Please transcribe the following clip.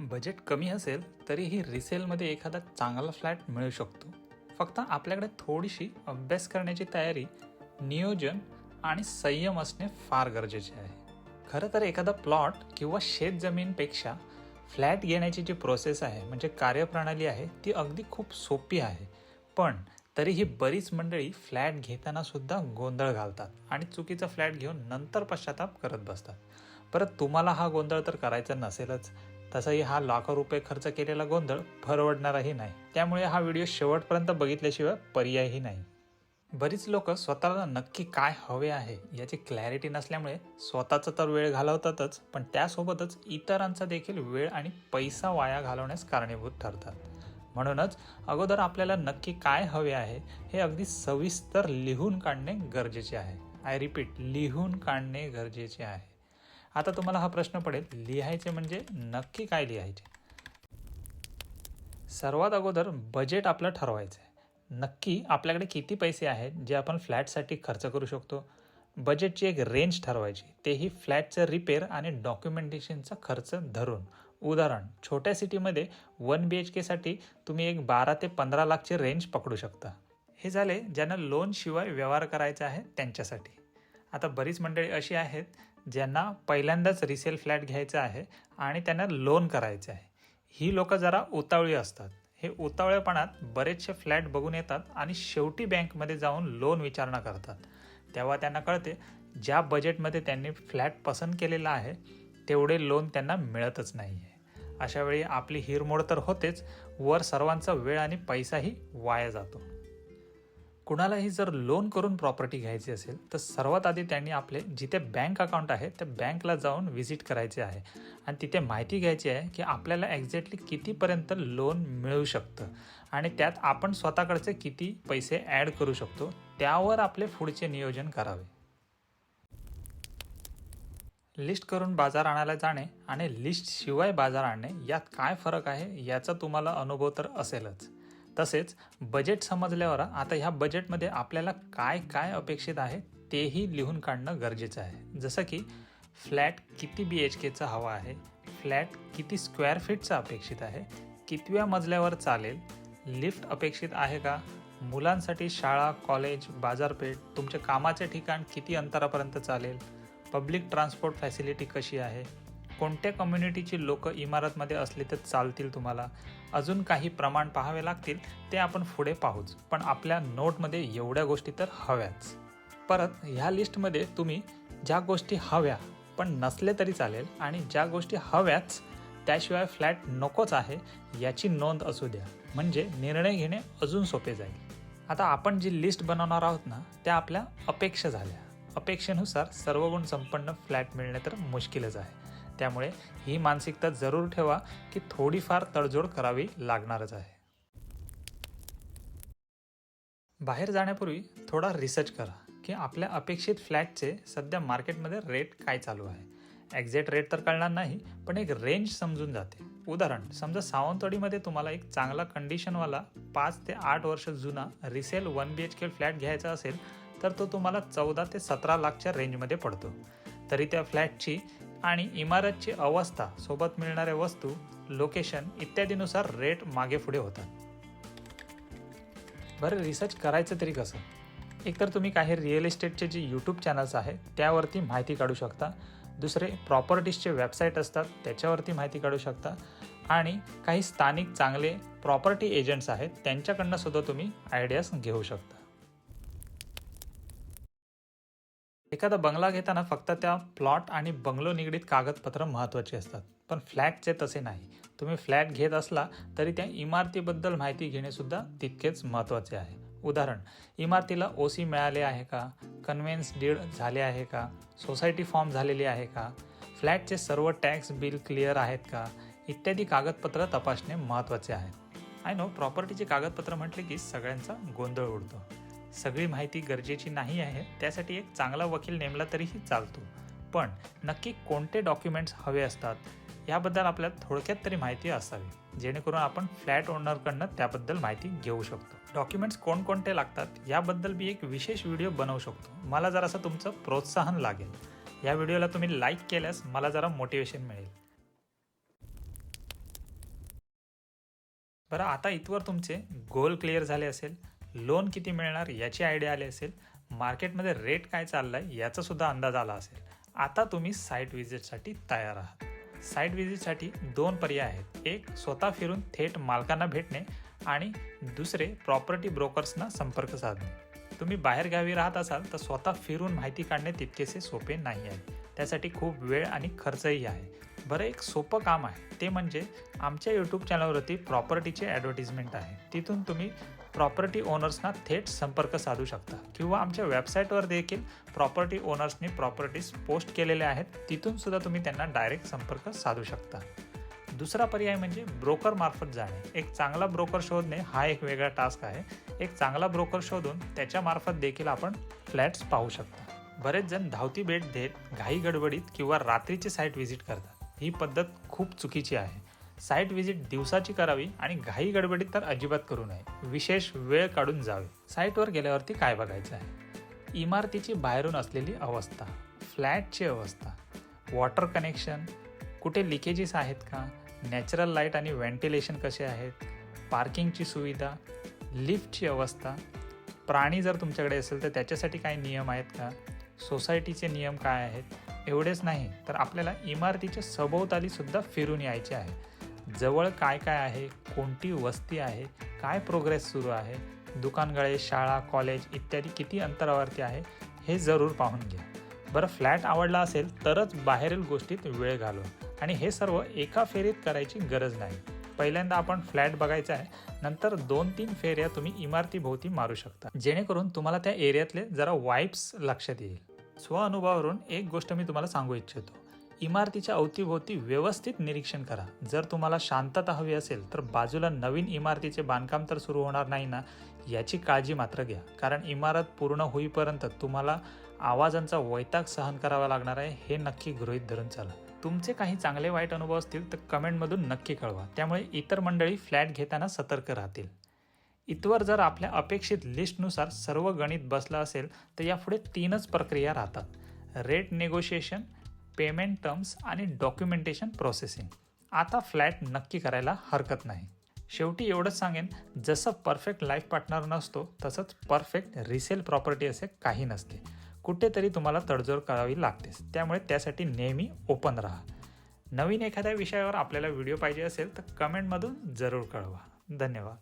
Budget कमी असेल तरीही रिसेलमध्ये एखादा चांगला फ्लॅट मिळू शकतो. फक्त आपल्याकडे थोडीशी अभ्यास करण्याची तयारी नियोजन आणि संयम असणे फार गरजेचे आहे. खरं तर एखादा प्लॉट किंवा शेतजमीनपेक्षा फ्लॅट घेण्याची जी प्रोसेस आहे म्हणजे कार्यप्रणाली आहे ती अगदी खूप सोपी आहे. पण तरीही बरीच मंडळी फ्लॅट घेतानासुद्धा गोंधळ घालतात आणि चुकीचा फ्लॅट घेऊन नंतर पश्चाताप करत बसतात. परत तुम्हाला हा गोंधळ तर करायचा नसेलच तसाही हा लाखो रुपये खर्च केलेला गोंधळ परवडणाराही नाही. त्यामुळे हा व्हिडिओ शेवटपर्यंत बघितल्याशिवाय पर्यायही नाही. बरीच लोक स्वतःला नक्की काय हवे आहे याची क्लॅरिटी नसल्यामुळे स्वतःचा तर वेळ घालवतातच पण त्यासोबतच इतरांचा देखील वेळ आणि पैसा वाया घालवण्यास कारणीभूत ठरतात. म्हणूनच अगोदर आपल्याला नक्की काय हवे आहे हे अगदी सविस्तर लिहून काढणे गरजेचे आहे. आय रिपीट लिहून काढणे गरजेचे आहे. आता तुम्हाला हा प्रश्न पडेल लिहायचे म्हणजे नक्की काय लिहायचे? सर्वात अगोदर बजेट आपलं ठरवायचं आहे नक्की आपल्याकडे किती पैसे आहेत जे आपण फ्लॅटसाठी खर्च करू शकतो? बजेटची एक रेंज ठरवायची. तेही फ्लॅटचं रिपेअर आणि डॉक्युमेंटेशनचा खर्च धरून. उदाहरण छोट्या सिटीमध्ये वन बी एच केसाठी तुम्ही एक बारा ते पंधरा लाखची रेंज पकडू शकता. हे झाले ज्यांना लोनशिवाय व्यवहार करायचा आहे त्यांच्यासाठी. आता बरीच मंडळी अशी आहेत ज्यांना पहिल्यांदाच रिसेल फ्लॅट घ्यायचा आहे आणि त्यांना लोन करायचं आहे. ही लोकं जरा उतावळी असतात. हे उतावळेपणात बरेचसे फ्लॅट बघून येतात आणि शेवटी बँकमध्ये जाऊन लोन विचारणा करतात. तेव्हा त्यांना कळते ज्या बजेटमध्ये त्यांनी फ्लॅट पसंत केलेला आहे तेवढे लोन त्यांना मिळतच नाही आहे अशावेळी आपली हिरमोड तर होतेच वर सर्वांचा वेळ आणि पैसाही वाया जातो. कुणालाही जर लोन करून प्रॉपर्टी घ्यायची असेल तर सर्वात आधी त्यांनी आपले जिथे बँक अकाउंट आहे त्या बँकला जाऊन व्हिजिट करायचे आहे. आणि तिथे माहिती घ्यायची आहे की आपल्याला एक्झॅक्टली कितीपर्यंत लोन मिळू शकतं. आणि त्यात आपण स्वतःकडचे किती पैसे ॲड करू शकतो त्यावर आपले पुढचे नियोजन करावे. लिस्ट करून बाजार आणायला जाणे आणि लिस्टशिवाय बाजार आणणे यात काय फरक आहे याचा तुम्हाला अनुभव तर असेलच. तसेच बजेट समजल्यावर आता ह्या बजेटमध्ये आपल्याला काय काय अपेक्षित आहे तेही लिहून काढणं गरजेचं आहे. जसं की फ्लॅट किती बी एच केचा हवा आहे फ्लॅट किती स्क्वेअर फीटचा अपेक्षित आहे कितव्या मजल्यावर चालेल लिफ्ट अपेक्षित आहे का मुलांसाठी शाळा कॉलेज बाजारपेठ तुमचे कामाचे ठिकाण किती अंतरापर्यंत चालेल पब्लिक ट्रान्सपोर्ट फॅसिलिटी कशी आहे कोणत्या कम्युनिटीची लोक इमारतमध्ये असली तर चालतील तुम्हाला? अजून काही प्रमाण पाहावे लागतील ते आपण पुढे पाहूच. पण आपल्या नोटमध्ये एवढ्या गोष्टी तर हव्याच. परत ह्या लिस्टमध्ये तुम्ही ज्या गोष्टी हव्या पण नसले तरी चालेल आणि ज्या गोष्टी हव्याच त्याशिवाय फ्लॅट नकोच आहे याची नोंद असू द्या. म्हणजे निर्णय घेणे अजून सोपे जाईल. आता आपण जी लिस्ट बनवणार आहोत ना त्या आपल्या अपेक्षा झाल्या. अपेक्षेनुसार सर्व गुण संपन्न फ्लॅट मिळणे तर मुश्किलच आहे. त्यामुळे ही मानसिकता जरूर ठेवा की थोडीफार तडजोड करावी लागणारच आहे. बाहेर जाण्यापूर्वी थोडा रिसर्च करा की आपल्या अपेक्षित फ्लॅटचे सध्या मार्केटमध्ये रेट काय चालू आहे. एक्झॅक्ट रेट तर कळणार नाही पण एक रेंज समजून जाते. उदाहरण समजा सावंतवाडीमध्ये तुम्हाला एक चांगला कंडिशनवाला पाच ते आठ वर्ष जुना resale one B H K flat घ्यायचा असेल तर तो तुम्हाला चौदा ते सतरा लाखच्या रेंजमध्ये पडतो. तरी त्या फ्लॅटची आणि इमारतची अवस्था सोबत मिळणाऱ्या वस्तू लोकेशन इत्यादीनुसार रेट मागे पुढे होतात. बरं रिसर्च करायचं तरी कसं? एकतर तुम्ही काही रिअल इस्टेटचे जे यूट्यूब चॅनल्स आहेत त्यावरती माहिती काढू शकता. दुसरे प्रॉपर्टीजचे वेबसाईट असतात त्याच्यावरती माहिती काढू शकता. आणि काही स्थानिक चांगले प्रॉपर्टी एजंट्स आहेत त्यांच्याकडनं सुद्धा तुम्ही आयडियाज घेऊ शकता. एखादा बंगला घेताना फक्त त्या प्लॉट आणि बंगलो निगडीत कागदपत्र महत्त्वाची असतात. पण फ्लॅटचे तसे नाही. तुम्ही फ्लॅट घेत असला तरी त्या इमारतीबद्दल माहिती घेणेसुद्धा तितकेच महत्त्वाचे आहे. उदाहरण इमारतीला ओ सी मिळाले आहे का? कन्व्हेन्स डीड झाले आहे का? सोसायटी फॉर्म झालेली आहे का? फ्लॅटचे सर्व टॅक्स बिल क्लिअर आहेत का? इत्यादी कागदपत्र तपासणे महत्त्वाचे आहे. आय नो प्रॉपर्टीचे कागदपत्र म्हटले की सगळ्यांचा गोंधळ उडतो. सगळी माहिती गरजेची नाही आहे त्यासाठी एक चांगला वकील नेमला तरीही चालतो. पण नक्की कोणते डॉक्युमेंट्स हवे असतात याबद्दल आपल्याला थोडक्यात तरी माहिती असावी जेणेकरून आपण फ्लॅट ओनरकडनं त्याबद्दल माहिती घेऊ शकतो. डॉक्युमेंट्स कोणकोणते लागतात याबद्दल मी एक विशेष व्हिडिओ बनवू शकतो. मला जरासं तुमचं प्रोत्साहन लागेल. या व्हिडिओला तुम्ही लाईक केल्यास मला जरा मोटिवेशन मिळेल. बरं आता इथवर तुमचे गोल क्लिअर झाले असेल. लोन किती मिळणार याची आयडिया आली असेल मार्केटमध्ये रेट काय चालला आहे याचासुद्धा अंदाज आला असेल. आता तुम्ही साईट व्हिजिटसाठी तयार आहात. साईट व्हिजिटसाठी दोन पर्याय आहेत. एक स्वतः फिरून थेट मालकांना भेटणे आणि दुसरे प्रॉपर्टी ब्रोकर्सना संपर्क साधणे. तुम्ही बाहेरगावी राहत असाल तर स्वतः फिरून माहिती काढणे तितकेसे सोपे नाही आहे. त्यासाठी खूप वेळ आणि खर्चही आहे. बरं एक सोपं काम आहे. ते म्हणजे आमच्या यूट्यूब चॅनलवरती प्रॉपर्टीचे ॲडव्हर्टिजमेंट आहे. तिथून तुम्ही प्रॉपर्टी ओनर्सना थेट संपर्क साधू शकता. किंवा आमच्या वेबसाईटवर देखील प्रॉपर्टी ओनर्सनी प्रॉपर्टीज पोस्ट केलेल्या आहेत. तिथून सुद्धा तुम्ही त्यांना डायरेक्ट संपर्क साधू शकता. दुसरा पर्याय म्हणजे ब्रोकर मार्फत जाणे. एक चांगला ब्रोकर शोधणे हा एक वेगळा टास्क आहे. एक चांगला ब्रोकर शोधून त्याच्यामार्फत देखील आपण फ्लॅट्स पाहू शकता. बरेच जण धावती भेट देत घाई गडबडीत किंवा रात्रीची साईट व्हिजिट करतात. ही पद्धत खूप चुकीची आहे. साईट व्हिजिट दिवसाची करावी आणि घाई गडबडीत तर अजिबात करू नये. विशेष वेळ काढून जावे. साईटवर गेल्यावरती काय बघायचं आहे? इमारतीची बाहेरून असलेली अवस्था फ्लॅटची अवस्था वॉटर कनेक्शन कुठे लिकेजेस आहेत का नॅचरल लाइट आणि व्हेंटिलेशन कसे आहेत पार्किंगची सुविधा लिफ्टची अवस्था प्राणी जर तुमच्याकडे असेल तर त्याच्यासाठी काही नियम आहेत का सोसायटीचे नियम काय आहेत एवढेच नाही तर आपल्याला इमारतीच्या सभोवतालीसुद्धा फिरून यायचे आहे. जवळ काय काय आहे कोणती वस्ती आहे काय प्रोग्रेस सुरू आहे दुकानगळे शाळा कॉलेज इत्यादी किती अंतरावरती आहे हे जरूर पाहून घ्या. बरं फ्लॅट आवडला असेल तरच बाहेरील गोष्टीत वेळ घालवा. आणि हे सर्व एका फेरीत करायची गरज नाही. पहिल्यांदा आपण फ्लॅट बघायचा आहे नंतर दोन तीन फेऱ्या तुम्ही इमारतीभोवती मारू शकता. जेणेकरून तुम्हाला त्या एरियातले जरा वाईब्स लक्षात येईल. स्वअनुभवावरून एक गोष्ट मी तुम्हाला सांगू इच्छितो. इमारतीच्या अवतीभोवती व्यवस्थित निरीक्षण करा. जर तुम्हाला शांतता हवी असेल तर बाजूला नवीन इमारतीचे बांधकाम तर सुरू होणार नाही ना? याची काळजी मात्र घ्या. कारण इमारत पूर्ण होईपर्यंत तुम्हाला आवाजांचा वैताग सहन करावा लागणार आहे. हे नक्की गृहीत धरून चाला. तुमचे काही चांगले वाईट अनुभव असतील तर कमेंटमधून नक्की कळवा. त्यामुळे इतर मंडळी फ्लॅट घेताना सतर्क राहतील. इतवर जर आपल्या अपेक्षित लिस्टनुसार सर्व गणित बसलं असेल तर यापुढे तीनच प्रक्रिया राहतात. रेट नेगोशिएशन पेमेंट टर्म्स आणि डॉक्युमेंटेशन प्रोसेसिंग. आता फ्लॅट नक्की करायला हरकत नाही. शेवटी एवढंच सांगेन जसं परफेक्ट लाईफ पार्टनर नसतो तसंच परफेक्ट रिसेल प्रॉपर्टी असे काही नसते. कुठेतरी तुम्हाला तडजोड करावी लागतेच. त्यामुळे त्यासाठी नेहमी ओपन राहा. नवीन एखाद्या विषयावर आपल्याला व्हिडिओ पाहिजे असेल तर कमेंटमधून जरूर कळवा. धन्यवाद.